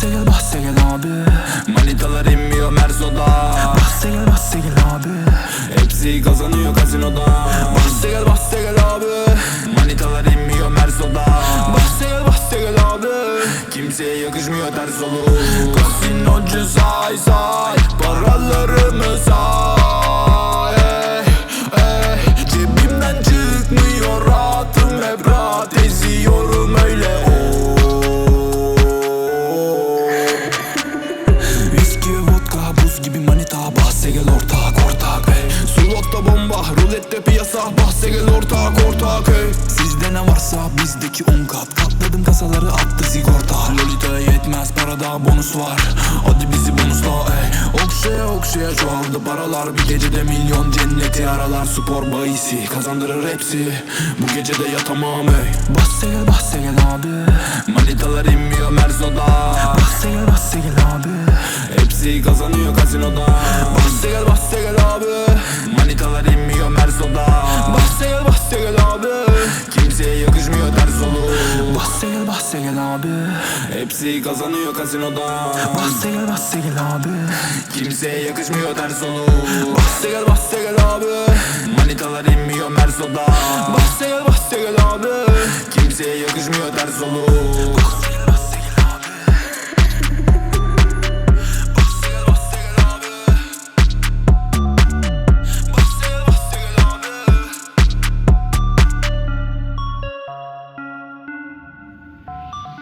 Bahse gel bahse gel abi. Manitalar inmiyor Merzo'da. Bahse gel bahse gel abi. Hepsi kazanıyor kazinoda Bahse gel bahse gel abi. Manitalar inmiyor Merzo'da. Bahse gel bahse gel abi. Kimseye yakışmıyor ters olur. Kasinocu say say. Paralarımı say ey, ey. Cebimden çıkmıyor rahatım hep rahat Eziyorum Bomba rulette piyasa Bahse gel ortak ortak ey. Sizde ne varsa bizdeki on kat. Katladım kasaları attı sigorta Lolita'ya yetmez parada bonus var. Hadi bizi bonusla ey. Okşaya okşaya çoğaldı paralar. Bir gecede milyon cenneti aralar. Spor bahisi kazandırır hepsi. Bu gecede yatamam ey Bahse gel bahse gel abi. Manitalar inmiyor Merzo'da. Bahse gel bahse gel abi. Hepsi kazanıyor kazinoda. Bahse gel bahse gel abi Kimseye yakışmıyor ters olur. Bahse gel bahse gel abi. Hepsi kazanıyor kazinoda Bahse gel bahse gel abi. Kimseye yakışmıyor ters olur. Bahse gel bahse gel abi. Manitalar inmiyor Merzo'da. Bahse gel bahse gel abi. Kimseye yakışmıyor ters olur